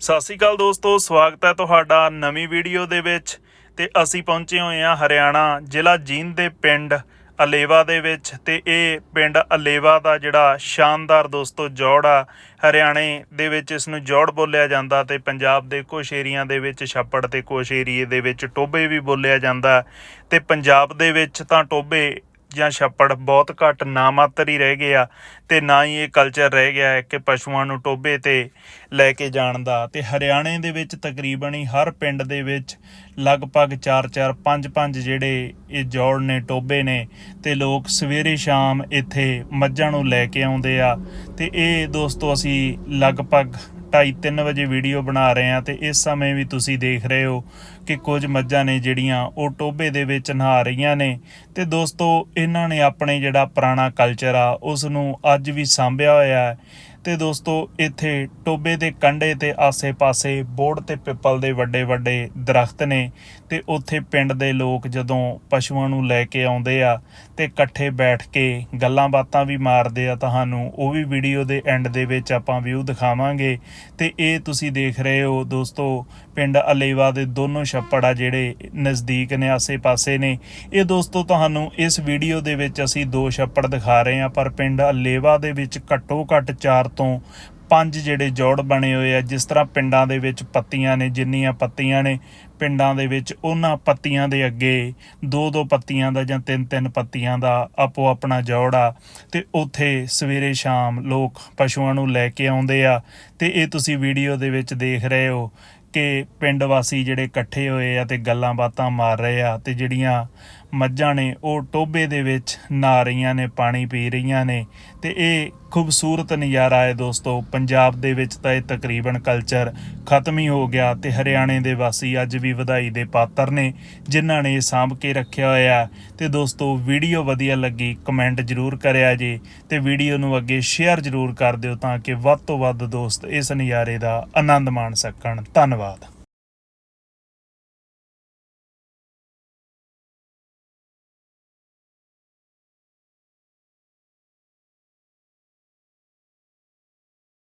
ਸਤਿ ਸ਼੍ਰੀ ਅਕਾਲ ਦੋਸਤੋ, ਸਵਾਗਤ ਹੈ ਤੁਹਾਡਾ ਨਵੀਂ ਵੀਡੀਓ ਦੇ ਵਿੱਚ। ਤੇ ਅਸੀਂ ਪਹੁੰਚੇ ਹੋਏ ਹਾਂ ਹਰਿਆਣਾ ਜ਼ਿਲ੍ਹਾ ਜੀਂਦ ਦੇ ਪਿੰਡ ਅਲੇਵਾ ਦੇ ਵਿੱਚ। ਤੇ ਇਹ ਪਿੰਡ ਅਲੇਵਾ ਦਾ ਜਿਹੜਾ ਸ਼ਾਨਦਾਰ ਦੋਸਤੋ ਜੋੜ ਆ, ਹਰਿਆਣੇ ਦੇ ਵਿੱਚ ਇਸ ਨੂੰ ਜੋੜ ਬੋਲਿਆ ਜਾਂਦਾ ਤੇ ਪੰਜਾਬ ਦੇ ਕੁਝ ਏਰੀਆਂ ਦੇ ਵਿੱਚ ਛੱਪੜ ਤੇ ਕੁਝ ਏਰੀਏ ਦੇ ਵਿੱਚ ਟੋਬੇ ਵੀ ਬੋਲਿਆ ਜਾਂਦਾ। ਤੇ ਪੰਜਾਬ ਦੇ ਵਿੱਚ ਤਾਂ ਟੋਬੇ ਜਾਂ ਛੱਪੜ ਬਹੁਤ ਘੱਟ ਨਾ ਮਾਤਰ ਹੀ ਰਹਿ ਗਏ ਆ ਤੇ ਨਾ ਹੀ ਇਹ ਕਲਚਰ ਰਹਿ ਗਿਆ ਹੈ ਕਿ ਪਸ਼ੂਆਂ ਨੂੰ ਟੋਬੇ ਤੇ ਲੈ ਕੇ ਜਾਣ ਦਾ। ਤੇ ਹਰਿਆਣੇ ਦੇ ਵਿੱਚ ਤਕਰੀਬਨ ਹੀ ਹਰ ਪਿੰਡ ਦੇ ਵਿੱਚ ਲਗਭਗ 4-4 5-5 ਜਿਹੜੇ ਇਹ ਜੋੜ ਨੇ ਟੋਬੇ ਨੇ ਤੇ ਲੋਕ ਸਵੇਰੇ ਸ਼ਾਮ ਇੱਥੇ ਮੱਝਾਂ ਨੂੰ ਲੈ ਕੇ ਆਉਂਦੇ ਆ। ਤੇ ਇਹ ਦੋਸਤੋ ਅਸੀਂ ਲਗਭਗ 2:30 ਵਜੇ ਵੀਡੀਓ ਬਣਾ ਰਹੇ ਹਾਂ ਤੇ ਇਸ ਸਮੇਂ ਵੀ ਤੁਸੀਂ ਦੇਖ ਰਹੇ ਹੋ ਕਿ ਕੁਝ ਮੱਝਾਂ ਨੇ ਜਿਹੜੀਆਂ ਉਹ ਟੋਬੇ ਦੇ ਵਿੱਚ ਨਹਾ ਰਹੀਆਂ ਨੇ ਤੇ ਦੋਸਤੋ, ਇਹਨਾਂ ਨੇ ਆਪਣੇ ਜਿਹੜਾ ਪੁਰਾਣਾ ਕਲਚਰ ਆ ਉਸ ਨੂੰ ਅੱਜ ਵੀ ਸਾਂਭਿਆ ਹੋਇਆ ਹੈ। ਤੇ ਦੋਸਤੋ, ਇੱਥੇ ਟੋਬੇ ਦੇ ਕੰਢੇ ਤੇ ਆਸੇ-ਪਾਸੇ ਬੋੜ ਤੇ ਪਿੱਪਲ ਦੇ ਵੱਡੇ ਵੱਡੇ ਦਰਖਤ ਨੇ ਤੇ ਉੱਥੇ ਪਿੰਡ ਦੇ ਲੋਕ ਜਦੋਂ ਪਸ਼ੂਆਂ ਨੂੰ ਲੈ ਕੇ ਆਉਂਦੇ ਆ ਤੇ ਇਕੱਠੇ ਬੈਠ ਕੇ ਗੱਲਾਂ ਬਾਤਾਂ ਵੀ ਮਾਰਦੇ ਆ, ਤੁਹਾਨੂੰ ਉਹ ਵੀ ਵੀਡੀਓ ਦੇ ਐਂਡ ਦੇ ਵਿੱਚ ਆਪਾਂ ਵਿਊ ਦਿਖਾਵਾਂਗੇ। ਤੇ ਇਹ ਤੁਸੀਂ ਦੇਖ ਰਹੇ ਹੋ ਦੋਸਤੋ, ਪਿੰਡ ਅਲੇਵਾ ਦੇ ਦੋਨੋਂ ਛੱਪੜ ਆ ਜਿਹੜੇ ਨਜ਼ਦੀਕ ਨੇ, ਆਸੇ-ਪਾਸੇ ਨੇ। ਇਹ ਦੋਸਤੋ, ਤੁਹਾਨੂੰ ਇਸ ਵੀਡੀਓ ਦੇ ਵਿੱਚ ਅਸੀਂ ਦੋ ਛੱਪੜ ਦਿਖਾ ਰਹੇ ਹਾਂ, ਪਰ ਪਿੰਡ ਅਲੇਵਾ ਦੇ ਵਿੱਚ ਘੱਟੋ ਘੱਟ 4 ਤੋਂ ਪੰਜ ਜਿਹੜੇ ਜੋੜ ਬਣੇ ਹੋਏ ਆ, ਜਿਸ ਤਰ੍ਹਾਂ ਪਿੰਡਾਂ ਦੇ ਵਿੱਚ ਪੱਤੀਆਂ ਨੇ, ਜਿੰਨੀਆਂ ਪੱਤੀਆਂ ਨੇ ਪਿੰਡਾਂ ਦੇ ਵਿੱਚ, ਉਹਨਾਂ ਪੱਤੀਆਂ ਦੇ ਅੱਗੇ ਦੋ ਦੋ ਪੱਤੀਆਂ ਦਾ ਜਾਂ ਤਿੰਨ ਤਿੰਨ ਪੱਤੀਆਂ ਦਾ ਆਪੋ ਆਪਣਾ ਜੋੜ ਆ ਤੇ ਉੱਥੇ ਸਵੇਰੇ ਸ਼ਾਮ ਲੋਕ ਪਸ਼ੂਆਂ ਨੂੰ ਲੈ ਕੇ ਆਉਂਦੇ ਆ ਤੇ ਇਹ ਤੁਸੀਂ ਵੀਡੀਓ ਦੇ ਵਿੱਚ ਦੇਖ ਰਹੇ ਹੋ। ਕਿ ਪਿੰਡ ਵਾਸੀ ਜਿਹੜੇ ਇਕੱਠੇ ਹੋਏ ਆ ਤੇ ਗੱਲਾਂ ਬਾਤਾਂ ਮਾਰ ਰਹੇ ਆ ਤੇ ਜਿਹੜੀਆਂ ਮੱਝਾਂ ਨੇ, ਉਹ ਟੋਬੇ ਦੇ ਵਿੱਚ ਨਹਾ ਰਹੀਆਂ ਨੇ, ਪਾਣੀ ਪੀ ਰਹੀਆਂ ਨੇ ਤੇ ਇਹ ਖੂਬਸੂਰਤ ਨਜ਼ਾਰਾ ਹੈ ਦੋਸਤੋ। ਪੰਜਾਬ ਦੇ ਵਿੱਚ ਤਾਂ ਇਹ ਤਕਰੀਬਨ ਕਲਚਰ ਖਤਮ ਹੀ ਹੋ ਗਿਆ ਤੇ ਹਰਿਆਣੇ ਦੇ ਵਾਸੀ ਅੱਜ ਵੀ ਵਧਾਈ ਦੇ ਪਾਤਰ ਨੇ, ਜਿਨ੍ਹਾਂ ਨੇ ਇਹ ਸਾਂਭ ਕੇ ਰੱਖਿਆ ਹੋਇਆ ਤੇ ਦੋਸਤੋ, ਵੀਡੀਓ ਵਧੀਆ ਲੱਗੀ ਕਮੈਂਟ ਜਰੂਰ ਕਰਿਆ ਜੇ ਤੇ ਵੀਡੀਓ ਨੂੰ ਅੱਗੇ ਸ਼ੇਅਰ ਜਰੂਰ ਕਰ ਦਿਓ ਤਾਂ ਕਿ ਵੱਧ ਤੋਂ ਵੱਧ ਦੋਸਤ ਇਸ ਨਜ਼ਾਰੇ ਦਾ ਆਨੰਦ ਮਾਣ ਸਕਣ। ਧੰਨਵਾਦ। ਧੰਨਵਾਦ